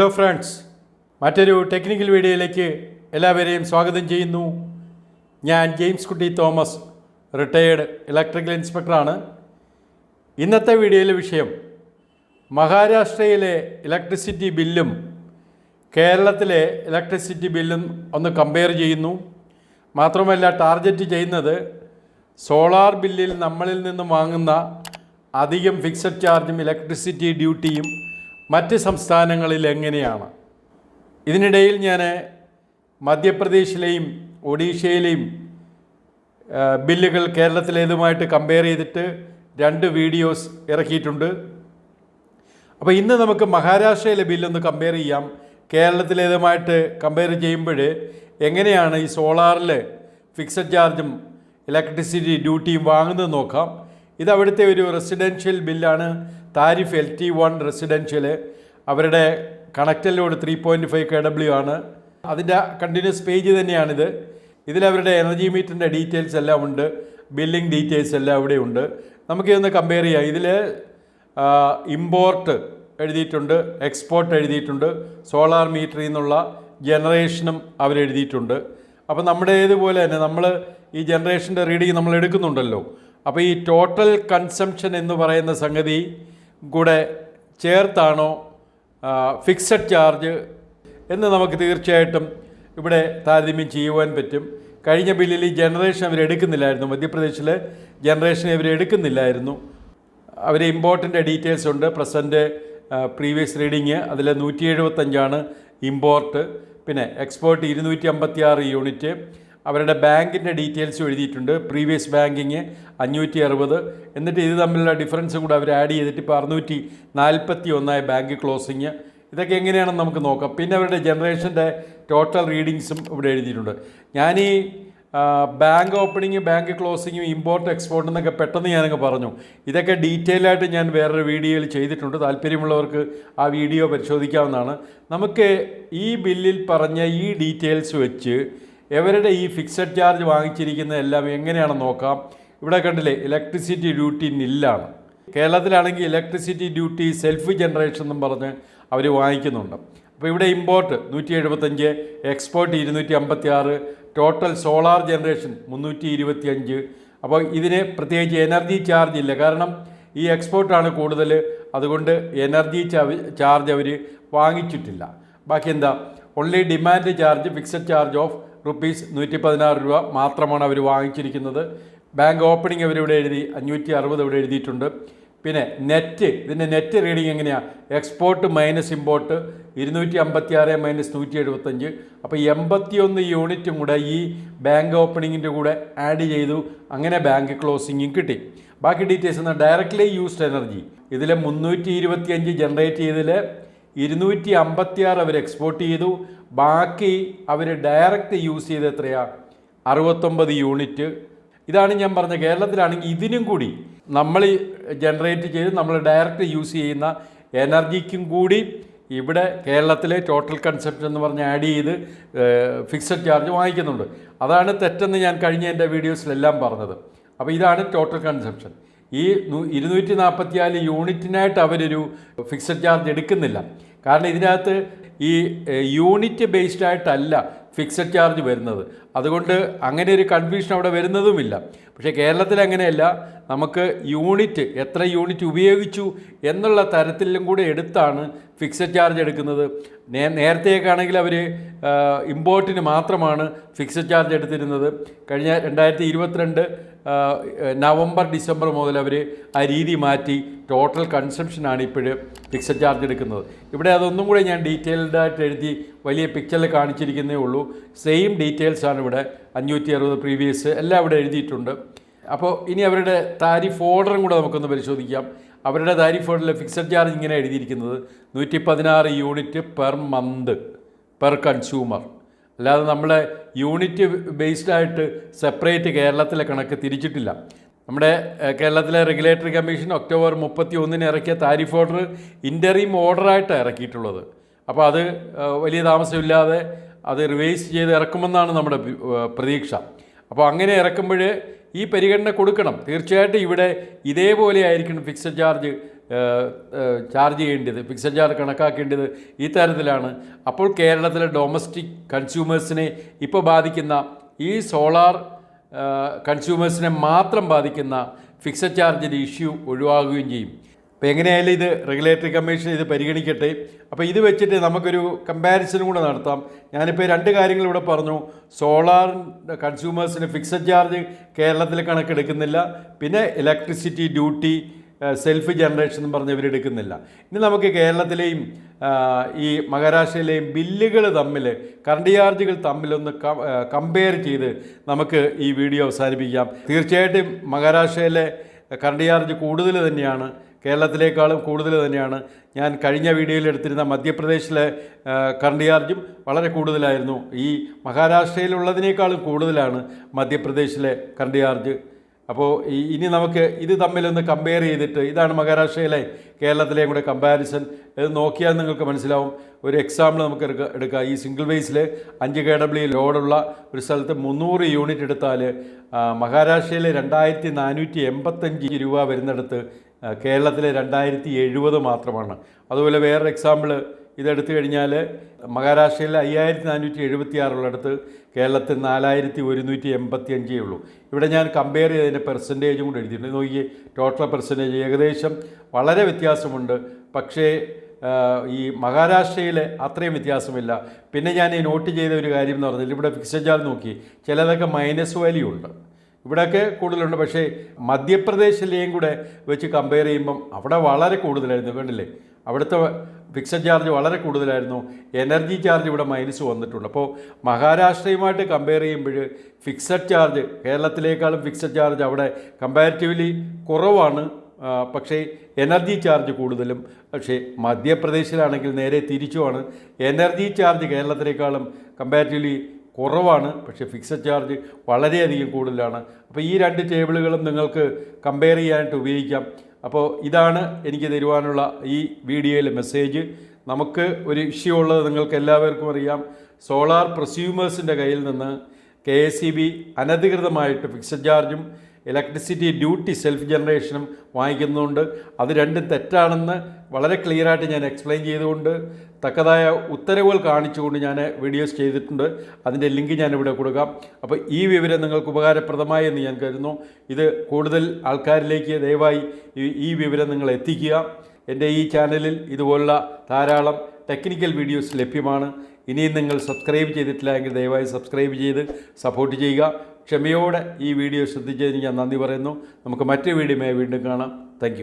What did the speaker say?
Hello friends മറ്റൊരു technical വീഡിയോയിലേക്ക് എല്ലാവരെയും സ്വാഗതം ചെയ്യുന്നു. ഞാൻ ജെയിംസ് കുട്ടി തോമസ് റിട്ടയേർഡ് ഇലക്ട്രിക്കൽ ഇൻസ്പെക്ടറാണ് ഇന്നത്തെ വീഡിയോയിലെ വിഷയം മഹാരാഷ്ട്രയിലെ ഇലക്ട്രിസിറ്റി ബില്ലും കേരളത്തിലെ ഇലക്ട്രിസിറ്റി ബില്ലും ഒന്ന് കമ്പയർ ചെയ്യുന്നു. മാത്രമല്ല ടാർഗറ്റ് ചെയ്യുന്നത് സോളാർ ബില്ലിൽ നമ്മളിൽ നിന്ന് വാങ്ങുന്ന അധികം ഫിക്സഡ് ചാർജും ഇലക്ട്രിസിറ്റി ഡ്യൂട്ടിയും മറ്റ് സംസ്ഥാനങ്ങളിൽ എങ്ങനെയാണ്? ഇതിനിടയിൽ ഞാൻ മധ്യപ്രദേശിലെയും ഒഡീഷയിലെയും ബില്ലുകൾ കേരളത്തിലേതുമായിട്ട് കമ്പയർ ചെയ്തിട്ട് രണ്ട് വീഡിയോസ് ഇറക്കിയിട്ടുണ്ട്. അപ്പോൾ ഇന്ന് നമുക്ക് മഹാരാഷ്ട്രയിലെ ബില്ലൊന്ന് കമ്പയർ ചെയ്യാം. കേരളത്തിലേതുമായിട്ട് കമ്പയർ ചെയ്യുമ്പോൾ എങ്ങനെയാണ് ഈ സോളാറിൽ ഫിക്സഡ് ചാർജും ഇലക്ട്രിസിറ്റി ഡ്യൂട്ടിയും വാങ്ങുന്നത് നോക്കാം. ഇത് അവിടുത്തെ ഒരു റെസിഡൻഷ്യൽ ബില്ലാണ്. Tariff L T one residential അവരുടെ connected load three point five K W ആണ്. അതിന്റെ കണ്ടിന്യൂസ് പേജ് തന്നെയാണിത്. ഇതിലവരുടെ എനർജി മീറ്ററിന്റെ ഡീറ്റെയിൽസ് എല്ലാം ഉണ്ട്. ബില്ലിംഗ് ഡീറ്റെയിൽസ് എല്ലാം അവിടെ ഉണ്ട്. നമുക്കിതൊന്ന് കമ്പയർ ചെയ്യാം. ഇതിൽ ഇമ്പോർട്ട് എഴുതിയിട്ടുണ്ട് എക്സ്പോർട്ട് എഴുതിയിട്ടുണ്ട് സോളാർ മീറ്ററിൽ നിന്നുള്ള ജനറേഷനും അവരെഴുതിയിട്ടുണ്ട് അപ്പോൾ നമ്മുടെ ഏതുപോലെ തന്നെ നമ്മൾ ഈ ജനറേഷന്റെ റീഡിങ് നമ്മൾ എടുക്കുന്നുണ്ടല്ലോ. അപ്പോൾ ഈ ടോട്ടൽ കൺസംഷൻ എന്ന് പറയുന്ന സംഗതി കൂടെ ചേർത്താണോ ഫിക്സഡ് ചാർജ് എന്ന് നമുക്ക് തീർച്ചയായിട്ടും ഇവിടെ താരതമ്യം ചെയ്യുവാൻ പറ്റും. കഴിഞ്ഞ ബില്ലിൽ ഈ ജനറേഷൻ അവരെടുക്കുന്നില്ലായിരുന്നു മധ്യപ്രദേശിൽ ജനറേഷൻ ഇവരെടുക്കുന്നില്ലായിരുന്നു അവർ ഇമ്പോർട്ടന്റ് ഡീറ്റെയിൽസ് ഉണ്ട്. പ്രസന്റ് പ്രീവിയസ് റീഡിങ് അതിൽ നൂറ്റി എഴുപത്തഞ്ചാണ് ഇമ്പോർട്ട് പിന്നെ എക്സ്പോർട്ട് ഇരുന്നൂറ്റി അമ്പത്തി ആറ് യൂണിറ്റ് അവരുടെ ബാങ്കിന്റെ ഡീറ്റെയിൽസ് എഴുതിയിട്ടുണ്ട്. പ്രീവിയസ് ബാങ്കിങ് അഞ്ഞൂറ്റി അറുപത് എന്നിട്ട് ഇത് തമ്മിലുള്ള ഡിഫറൻസ് കൂടെ അവർ ആഡ് ചെയ്തിട്ട് ഇപ്പോൾ അറുന്നൂറ്റി നാൽപ്പത്തി ഒന്നായ ബാങ്ക് ക്ലോസിങ്. ഇതൊക്കെ എങ്ങനെയാണെന്ന് നമുക്ക് നോക്കാം. പിന്നെ അവരുടെ ജനറേഷന്റെ ടോട്ടൽ റീഡിങ്സും ഇവിടെ എഴുതിയിട്ടുണ്ട്. ഈ ബാങ്ക് ഓപ്പണിങ് ബാങ്ക് ക്ലോസിങ്ങും ഇമ്പോർട്ട് എക്സ്പോർട്ട് എന്നൊക്കെ പെട്ടെന്ന് ഞാനങ്ങ് പറഞ്ഞു. ഇതൊക്കെ ഡീറ്റെയിൽ ആയിട്ട് ഞാൻ വേറൊരു വീഡിയോയിൽ ചെയ്തിട്ടുണ്ട്. താല്പര്യമുള്ളവർക്ക് ആ വീഡിയോ പരിശോധിക്കാവുന്നതാണ്. നമുക്ക് ഈ ബില്ലിൽ പറഞ്ഞ ഈ ഡീറ്റെയിൽസ് വെച്ച് ഇവരുടെ ഈ ഫിക്സഡ് ചാർജ് വാങ്ങിച്ചിരിക്കുന്ന എല്ലാം എങ്ങനെയാണ് നോക്കാം. ഇവിടെ കണ്ടില്ലേ ഇലക്ട്രിസിറ്റി ഡ്യൂട്ടി നില്ലാണ് കേരളത്തിലാണെങ്കിൽ ഇലക്ട്രിസിറ്റി ഡ്യൂട്ടി സെൽഫ് ജനറേഷൻ എന്നും പറഞ്ഞ് അവർ വാങ്ങിക്കുന്നുണ്ട്. അപ്പോൾ ഇവിടെ ഇമ്പോർട്ട് നൂറ്റി എഴുപത്തഞ്ച് എക്സ്പോർട്ട് ഇരുന്നൂറ്റി അമ്പത്തി ആറ് ടോട്ടൽ സോളാർ ജനറേഷൻ മുന്നൂറ്റി ഇരുപത്തി അഞ്ച് അപ്പോൾ ഇതിന് പ്രത്യേകിച്ച് എനർജി ചാർജ് ഇല്ല. കാരണം ഈ എക്സ്പോർട്ടാണ് കൂടുതൽ അതുകൊണ്ട് എനർജി ചാർജ് അവർ വാങ്ങിച്ചിട്ടില്ല. ബാക്കി എന്താ? Only demand charge fixed charge of rupees നൂറ്റി പതിനാറ് രൂപ മാത്രമാണ് അവർ വാങ്ങിച്ചിരിക്കുന്നത്. ബാങ്ക് ഓപ്പണിംഗ് അവരിവിടെ എഴുതി അഞ്ഞൂറ്റി അറുപത് ഇവിടെ എഴുതിയിട്ടുണ്ട്. പിന്നെ നെറ്റ് ഇതിന്റെ നെറ്റ് റീഡിംഗ് എങ്ങനെയാണ് എക്സ്പോർട്ട് മൈനസ് ഇമ്പോർട്ട് ഇരുന്നൂറ്റി അമ്പത്തി ആറ് മൈനസ് നൂറ്റി എഴുപത്തഞ്ച് അപ്പോൾ എൺപത്തിയൊന്ന് യൂണിറ്റും കൂടെ ഈ ബാങ്ക് ഓപ്പണിങ്ങിന്റെ കൂടെ ആഡ് ചെയ്തു. അങ്ങനെ ബാങ്ക് ക്ലോസിങ്ങും കിട്ടി. ബാക്കി ഡീറ്റെയിൽസ് എന്നാൽ ഡയറക്റ്റ്ലി യൂസ്ഡ് എനർജി. ഇതിൽ മുന്നൂറ്റി ഇരുപത്തിയഞ്ച് ജനറേറ്റ് ചെയ്തതിൽ ഇരുന്നൂറ്റി അമ്പത്തി ആറ് അവർ എക്സ്പോർട്ട് ചെയ്തു. ബാക്കി അവർ ഡയറക്റ്റ് യൂസ് ചെയ്ത് എത്രയാണ് അറുപത്തൊമ്പത് യൂണിറ്റ് ഇതാണ് ഞാൻ പറഞ്ഞ കേരളത്തിലാണെങ്കിൽ ഇതിനും കൂടി നമ്മൾ ജനറേറ്റ് ചെയ്ത് നമ്മൾ ഡയറക്റ്റ് യൂസ് ചെയ്യുന്ന എനർജിക്കും കൂടി ഇവിടെ കേരളത്തിലെ ടോട്ടൽ കൺസെപ്റ്റ് എന്ന് പറഞ്ഞ് ആഡ് ചെയ്ത് ഫിക്സഡ് ചാർജ് വാങ്ങിക്കുന്നുണ്ട്. അതാണ് തെറ്റെന്ന് ഞാൻ കഴിഞ്ഞ എന്റെ വീഡിയോസിലെല്ലാം പറഞ്ഞത്. അപ്പോൾ ഇതാണ് ടോട്ടൽ കൺസെപ്ഷൻ ഈ ഇരുന്നൂറ്റി നാൽപ്പത്തിനാല് യൂണിറ്റിനായിട്ട് അവരൊരു ഫിക്സഡ് ചാർജ് എടുക്കുന്നില്ല. കാരണം ഇതിനകത്ത് ഈ യൂണിറ്റ് ബേസ്ഡ് ആയിട്ടല്ല ഫിക്സഡ് ചാർജ് വരുന്നത്. അതുകൊണ്ട് അങ്ങനെ ഒരു കൺഫ്യൂഷൻ അവിടെ വരുന്നതുമില്ല. പക്ഷേ കേരളത്തിൽ അങ്ങനെയല്ല. നമുക്ക് യൂണിറ്റ് എത്ര യൂണിറ്റ് ഉപയോഗിച്ചു എന്നുള്ള തരത്തിലും കൂടെ എടുത്താണ് ഫിക്സഡ് ചാർജ് എടുക്കുന്നത്. നേ നേരത്തെയൊക്കെയാണെങ്കിൽ അവർ ഇമ്പോർട്ടിന് മാത്രമാണ് ഫിക്സഡ് ചാർജ് എടുത്തിരുന്നത്. കഴിഞ്ഞ രണ്ടായിരത്തി ഇരുപത്തിരണ്ട് നവംബർ ഡിസംബർ മുതൽ അവർ ആ രീതി മാറ്റി. ടോട്ടൽ കൺസംഷനാണ് ഇപ്പോഴും ഫിക്സഡ് ചാർജ് എടുക്കുന്നത്. ഇവിടെ അതൊന്നും കൂടെ ഞാൻ ഡീറ്റെയിൽഡായിട്ട് എഴുതി വലിയ പിക്ചറിൽ കാണിച്ചിരിക്കുന്നേ ഉള്ളൂ. സെയിം ഡീറ്റെയിൽസ് ആണ് ഇവിടെ അഞ്ഞൂറ്റി അറുപത് പ്രീവിയസ് എല്ലാം ഇവിടെ എഴുതിയിട്ടുണ്ട്. അപ്പോൾ ഇനി അവരുടെ താരിഫ് ഓർഡറും കൂടെ നമുക്കൊന്ന് പരിശോധിക്കാം. അവരുടെ താരിഫ് ഓർഡറിൽ ഫിക്സഡ് ചാർജ് ഇങ്ങനെ എഴുതിയിരിക്കുന്നത്. നൂറ്റി പതിനാറ് unit per month per consumer അല്ലാതെ നമ്മളെ യൂണിറ്റ് ബേസ്ഡ് ആയിട്ട് സെപ്പറേറ്റ് കേരളത്തിലെ കണക്ക് തിരിച്ചിട്ടില്ല. നമ്മുടെ കേരളത്തിലെ റെഗുലേറ്ററി കമ്മീഷൻ ഒക്ടോബർ മുപ്പത്തി ഒന്നിന് ഇറക്കിയ താരിഫ് ഓർഡർ ഇന്ററീം ഓർഡറായിട്ടാണ് ഇറക്കിയിട്ടുള്ളത്. അപ്പോൾ അത് വലിയ താമസമില്ലാതെ അത് റിവൈസ് ചെയ്ത് ഇറക്കുമെന്നാണ് നമ്മുടെ പ്രതീക്ഷ. അപ്പോൾ അങ്ങനെ ഇറക്കുമ്പോൾ ഈ പരിഗണന കൊടുക്കണം. തീർച്ചയായിട്ടും ഇവിടെ ഇതേപോലെ ആയിരിക്കണം ഫിക്സഡ് ചാർജ് ചാർജ് ചെയ്യേണ്ടത്. ഫിക്സഡ് ചാർജ് കണക്കാക്കേണ്ടത് ഈ തരത്തിലാണ്. അപ്പോൾ കേരളത്തിലെ ഡൊമസ്റ്റിക് കൺസ്യൂമേഴ്സിനെ ഇപ്പോൾ ബാധിക്കുന്ന ഈ സോളാർ കൺസ്യൂമേഴ്സിനെ മാത്രം ബാധിക്കുന്ന ഫിക്സഡ് ചാർജിന്റെ ഇഷ്യൂ ഒഴിവാകുകയും ചെയ്യും. അപ്പോൾ എങ്ങനെയായാലും ഇത് റെഗുലേറ്ററി കമ്മീഷൻ ഇത് പരിഗണിക്കട്ടെ. അപ്പോൾ ഇത് വെച്ചിട്ട് നമുക്കൊരു കമ്പാരിസൺ കൂടെ നടത്താം. ഞാനിപ്പോൾ രണ്ട് കാര്യങ്ങൾ ഇവിടെ പറഞ്ഞു. സോളാർ കൺസ്യൂമേഴ്സിന് ഫിക്സഡ് ചാർജ് കേരളത്തിൽ കണക്കെടുക്കുന്നില്ല. പിന്നെ ഇലക്ട്രിസിറ്റി ഡ്യൂട്ടി സെൽഫ് ജനറേഷൻ എന്ന് പറഞ്ഞ് ഇവരെടുക്കുന്നില്ല. ഇനി നമുക്ക് കേരളത്തിലെയും ഈ മഹാരാഷ്ട്രയിലെയും ബില്ലുകൾ തമ്മിൽ കറണ്ട് ചാർജുകൾ തമ്മിലൊന്ന് കമ്പയർ ചെയ്ത് നമുക്ക് ഈ വീഡിയോ അവസാനിപ്പിക്കാം. തീർച്ചയായിട്ടും മഹാരാഷ്ട്രയിലെ കറണ്ട് ചാർജ് കൂടുതൽ തന്നെയാണ്. കേരളത്തിലേക്കാളും കൂടുതൽ തന്നെയാണ്. ഞാൻ കഴിഞ്ഞ വീഡിയോയിൽ എടുത്തിരുന്ന മധ്യപ്രദേശിലെ കറണ്ട് ചാർജും വളരെ കൂടുതലായിരുന്നു. ഈ മഹാരാഷ്ട്രയിലുള്ളതിനേക്കാളും കൂടുതലാണ് മധ്യപ്രദേശിലെ കറണ്ട് ചാർജ് അപ്പോൾ ഇനി നമുക്ക് ഇത് തമ്മിലൊന്ന് കമ്പയർ ചെയ്തിട്ട് ഇതാണ് മഹാരാഷ്ട്രയിലെ കേരളത്തിലെയും കൂടെ കമ്പാരിസൺ ഇത് നോക്കിയാൽ നിങ്ങൾക്ക് മനസ്സിലാവും. ഒരു എക്സാമ്പിൾ നമുക്ക് എടുക്ക ഈ സിംഗിൾ വേസിൽ അഞ്ച് കെ ഡബ്ല്യു ലോഡുള്ള ഒരു സ്ഥലത്ത് മുന്നൂറ് യൂണിറ്റ് എടുത്താൽ മഹാരാഷ്ട്രയിലെ രണ്ടായിരത്തി നാനൂറ്റി എൺപത്തഞ്ച് രൂപ വരുന്നിടത്ത് കേരളത്തിലെ രണ്ടായിരത്തി എഴുപത് മാത്രമാണ്. അതുപോലെ വേറൊരു എക്സാമ്പിൾ ഇതെടുത്തു കഴിഞ്ഞാൽ മഹാരാഷ്ട്രയിൽ അയ്യായിരത്തി നാനൂറ്റി എഴുപത്തി ആറുള്ളിടത്ത് കേരളത്തിൽ നാലായിരത്തി ഒരുന്നൂറ്റി എൺപത്തി അഞ്ചേ ഉള്ളൂ. ഇവിടെ ഞാൻ കമ്പയർ ചെയ്തതിന്റെ പെർസെന്റേജും കൂടെ എഴുതിയിട്ടുണ്ട്. നോക്കിയേ ടോട്ടൽ പെർസെന്റേജ് ഏകദേശം വളരെ വ്യത്യാസമുണ്ട്. പക്ഷേ ഈ മഹാരാഷ്ട്രയിൽ അത്രയും വ്യത്യാസമില്ല. പിന്നെ ഞാൻ ഈ നോട്ട് ചെയ്ത ഒരു കാര്യം എന്ന് പറഞ്ഞാൽ ഇവിടെ ഫിക്സഡ് ചാർജ് നോക്കി ചിലതൊക്കെ മൈനസ് വാല്യൂ ഉണ്ട്. ഇവിടെയൊക്കെ കൂടുതലുണ്ട്. പക്ഷേ മധ്യപ്രദേശിലെയും കൂടെ വെച്ച് കമ്പയർ ചെയ്യുമ്പം അവിടെ വളരെ കൂടുതലായിരുന്നു കണ്ടില്ലേ? അവിടുത്തെ ഫിക്സഡ് ചാർജ് വളരെ കൂടുതലായിരുന്നു. എനർജി ചാർജ് ഇവിടെ മൈനസ് വന്നിട്ടുണ്ട്. അപ്പോൾ മഹാരാഷ്ട്രയുമായിട്ട് കമ്പയർ ചെയ്യുമ്പോൾ ഫിക്സഡ് ചാർജ് കേരളത്തിലേക്കാളും ഫിക്സഡ് ചാർജ് അവിടെ കമ്പാരിറ്റീവ്ലി കുറവാണ്. പക്ഷേ എനർജി ചാർജ് കൂടുതലും. പക്ഷേ മധ്യപ്രദേശിലാണെങ്കിൽ നേരെ തിരിച്ചുമാണ്. എനർജി ചാർജ് കേരളത്തിലേക്കാളും കമ്പാരിറ്റീവ്ലി കുറവാണ് പക്ഷേ ഫിക്സഡ് ചാർജ് വളരെയധികം കൂടുതലാണ്. അപ്പോൾ ഈ രണ്ട് ടേബിളുകളും നിങ്ങൾക്ക് കമ്പയർ ചെയ്യാനായിട്ട് ഉപയോഗിക്കാം. അപ്പോൾ ഇതാണ് എനിക്ക് തരുവാനുള്ള ഈ വീഡിയോയിലെ മെസ്സേജ് നമുക്ക് ഒരു ഇഷ്യൂ ഉള്ളത് നിങ്ങൾക്ക് എല്ലാവർക്കും അറിയാം. സോളാർ പ്രസ്യൂമേഴ്സിന്റെ കയ്യിൽ നിന്ന് കെ എസ് സി ബി അനധികൃതമായിട്ട് ഫിക്സഡ് ചാർജും ഇലക്ട്രിസിറ്റി ഡ്യൂട്ടി സെൽഫ് ജനറേഷനും വാങ്ങിക്കുന്നുണ്ട്. അത് രണ്ടും തെറ്റാണെന്ന് വളരെ ക്ലിയറായിട്ട് ഞാൻ എക്സ്പ്ലെയിൻ ചെയ്തുകൊണ്ട് തക്കതായ ഉത്തരവുകൾ കാണിച്ചുകൊണ്ട് ഞാൻ വീഡിയോസ് ചെയ്തിട്ടുണ്ട്. അതിന്റെ ലിങ്ക് ഞാൻ ഇവിടെ കൊടുക്കാം. അപ്പോൾ ഈ വിവരം നിങ്ങൾക്ക് ഉപകാരപ്രദമായി എന്ന് ഞാൻ കരുതുന്നു. ഇത് കൂടുതൽ ആൾക്കാരിലേക്ക് ദയവായി ഈ വിവരം നിങ്ങൾ എത്തിക്കുക. എന്റെ ഈ ചാനലിൽ ഇതുപോലുള്ള ധാരാളം ടെക്നിക്കൽ വീഡിയോസ് ലഭ്യമാണ്. ഇനിയും നിങ്ങൾ സബ്സ്ക്രൈബ് ചെയ്തിട്ടില്ല എങ്കിൽ ദയവായി സബ്സ്ക്രൈബ് ചെയ്ത് സപ്പോർട്ട് ചെയ്യുക. ക്ഷമയോടെ ഈ വീഡിയോ ശ്രദ്ധിച്ചതിന് ഞാൻ നന്ദി പറയുന്നു. നമുക്ക് മറ്റു വീഡിയോ വീണ്ടും കാണാം. താങ്ക്